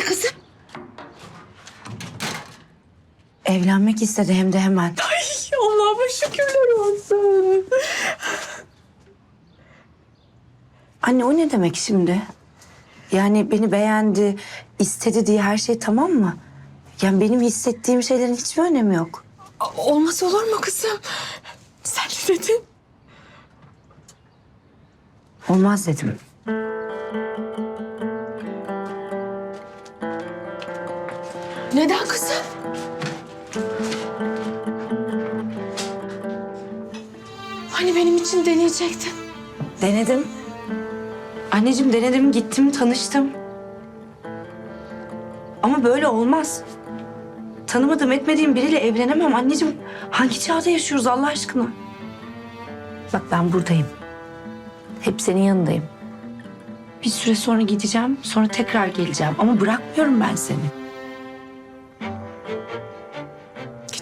geçti kızım? Evlenmek istedi hem de hemen. Ay Allah'ıma şükürler olsun. Anne o ne demek şimdi? Yani beni beğendi, istedi diye her şey tamam mı? Yani benim hissettiğim şeylerin hiçbir önemi yok. Olmaz olur mu kızım? Sen ne dedin? Olmaz dedim. Neden kızım? Hani benim için deneyecektin? Denedim. Anneciğim denedim, gittim, tanıştım. Ama böyle olmaz. Tanımadığım, etmediğim biriyle evlenemem anneciğim. Hangi çağda yaşıyoruz Allah aşkına? Bak ben buradayım. Hep senin yanındayım. Bir süre sonra gideceğim, sonra tekrar geleceğim. Ama bırakmıyorum ben seni.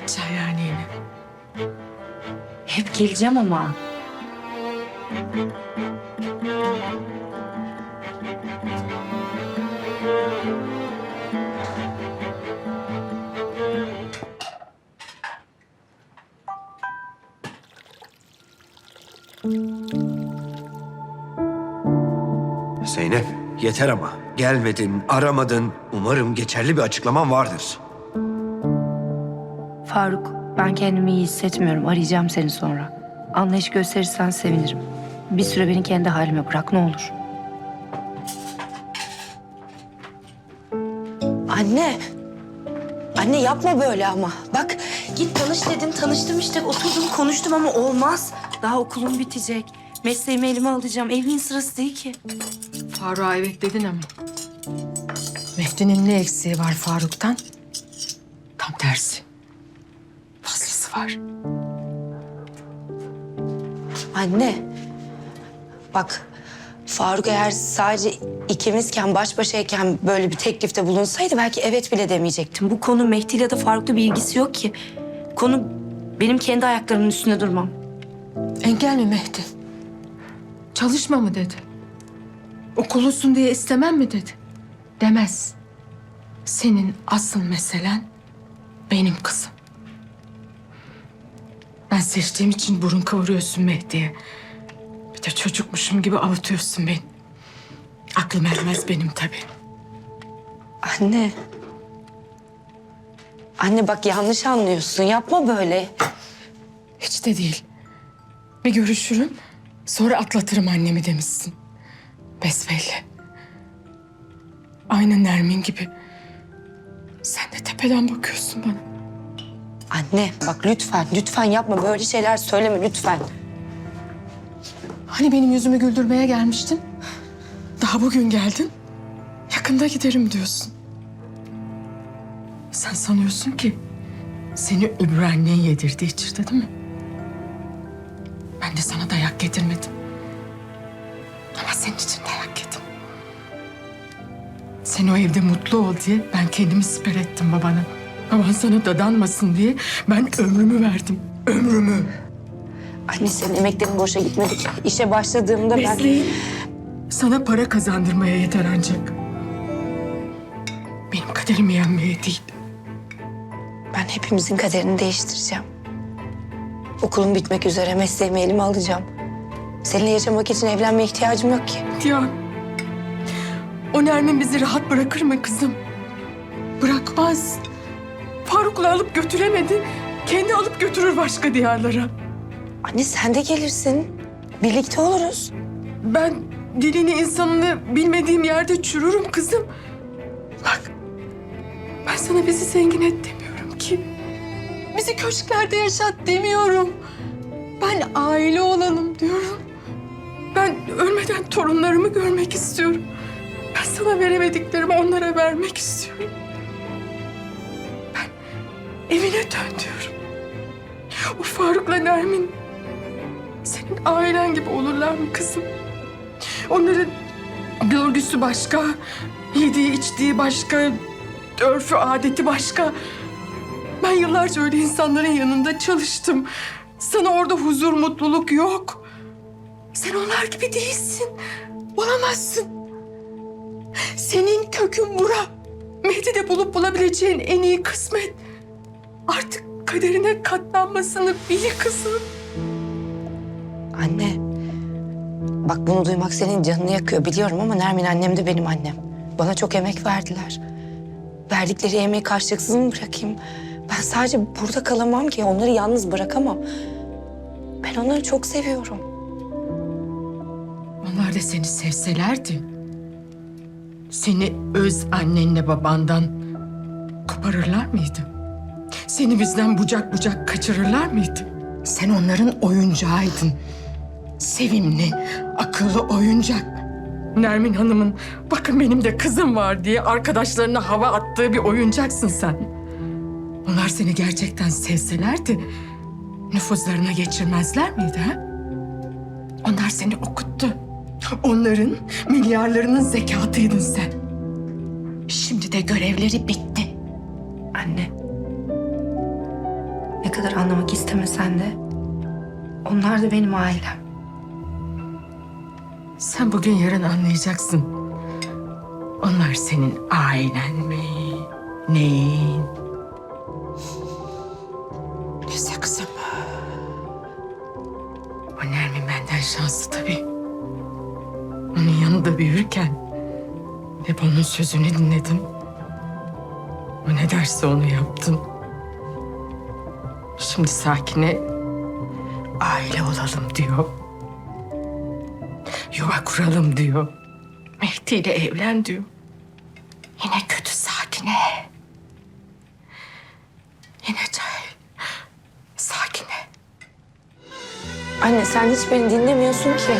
Yine. Hep geleceğim ama. Zeynep yeter ama. Gelmedin, aramadın. Umarım geçerli bir açıklaman vardır. Faruk, ben kendimi iyi hissetmiyorum. Arayacağım seni sonra. Anlayış gösterirsen sevinirim. Bir süre beni kendi halime bırak ne olur. Anne. Anne yapma böyle ama. Bak git tanış dedin, tanıştım işte. Oturdum konuştum ama olmaz. Daha okulum bitecek. Mesleğimi elime alacağım. Evliliğin sırası değil ki. Faruk'a evet dedin ama. Mehdi'nin ne eksiği var Faruk'tan? Tam tersi. Var. Anne. Bak Faruk eğer sadece ikimizken baş başayken böyle bir teklifte bulunsaydı belki evet bile demeyecektim. Bu konu Mehdi ile de Faruk'la bir ilgisi yok ki. Konu benim kendi ayaklarımın üstünde durmam. Engel mi Mehdi? Çalışma mı dedi? Okullusun diye istemem mi dedi? Demez. Senin asıl meselen benim kızım. Ben seçtiğim için burun kıvırıyorsun Mehdi'ye. Bir de çocukmuşum gibi avutuyorsun beni. Aklım ermez benim tabii. Anne. Anne bak yanlış anlıyorsun. Yapma böyle. Hiç de değil. Bir görüşürüm, sonra atlatırım annemi demişsin. Besbelli. Aynı Nermin gibi. Sen de tepeden bakıyorsun bana. Anne bak lütfen lütfen yapma böyle şeyler söyleme lütfen. Hani benim yüzümü güldürmeye gelmiştin? Daha bugün geldin. Yakında giderim diyorsun. Sen sanıyorsun ki seni öbür annen yedirdi içirdi değil mi? Ben de sana dayak getirmedim. Ama senin için dayak yedim. Sen o evde mutlu ol diye ben kendimi siper ettim babana. Baban sana dadanmasın diye ben ömrümü verdim. Ömrümü. Anne senin emeklerin boşa gitmedi. ki. İşe başladığımda ben... Mesleğin sana para kazandırmaya yeter ancak. Benim kaderimi yenmeye değil. Ben hepimizin kaderini değiştireceğim. Okulum bitmek üzere mesleğimi elime alacağım. Seninle yaşamak için evlenmeye ihtiyacım yok ki. Ya o Nermin bizi rahat bırakır mı kızım? Bırakmaz. Faruk'la alıp götüremedi. Kendi alıp götürür başka diyarlara. Anne sen de gelirsin. Birlikte oluruz. Ben dilini insanını bilmediğim yerde çürürüm kızım. Bak ben sana bizi zengin et demiyorum ki. Bizi köşklerde yaşat demiyorum. Ben aile olalım diyorum. Ben ölmeden torunlarımı görmek istiyorum. Ben sana veremediklerimi onlara vermek istiyorum. Evine dön diyorum. O Faruk'la Nermin senin ailen gibi olurlar mı kızım? Onların görgüsü başka, yediği içtiği başka, örfü adeti başka. Ben yıllarca öyle insanların yanında çalıştım. Sana orada huzur, mutluluk yok. Sen onlar gibi değilsin. Olamazsın. Senin kökün bura. Mehdi'de bulup bulabileceğin en iyi kısmet. Artık kaderine katlanmasını bil kızım. Anne, bak bunu duymak senin canını yakıyor biliyorum ama Nermin annem de benim annem. Bana çok emek verdiler. Verdikleri emeği karşılıksız mı bırakayım? Ben sadece burada kalamam ki, onları yalnız bırakamam. Ben onları çok seviyorum. Onlar da seni sevselerdi. Seni öz annenle babandan koparırlar mıydı? Seni bizden bucak bucak kaçırırlar mıydı? Sen onların oyuncağıydın. Sevimli, akıllı oyuncak. Nermin Hanım'ın bakın benim de kızım var diye arkadaşlarına hava attığı bir oyuncaksın sen. Onlar seni gerçekten sevselerdi nüfuzlarına geçirmezler miydi ha? Onlar seni okuttu. Onların milyarlarının zekatıydın sen. Şimdi de görevleri bitti. Anne, ne kadar anlamak istemesen de onlar da benim ailem. Sen bugün yarın anlayacaksın. Onlar senin ailen mi? Neyin? Neyse kızım. O Nermin benden şanslı tabii. Onun yanında büyürken hep onun sözünü dinledim. O ne derse onu yaptım. Şimdi Sakine aile olalım diyor. Yuva kuralım diyor. Mehdi ile evlen diyor. Yine kötü Sakine. Yine cahil. Sakine. Anne sen hiç beni dinlemiyorsun ki.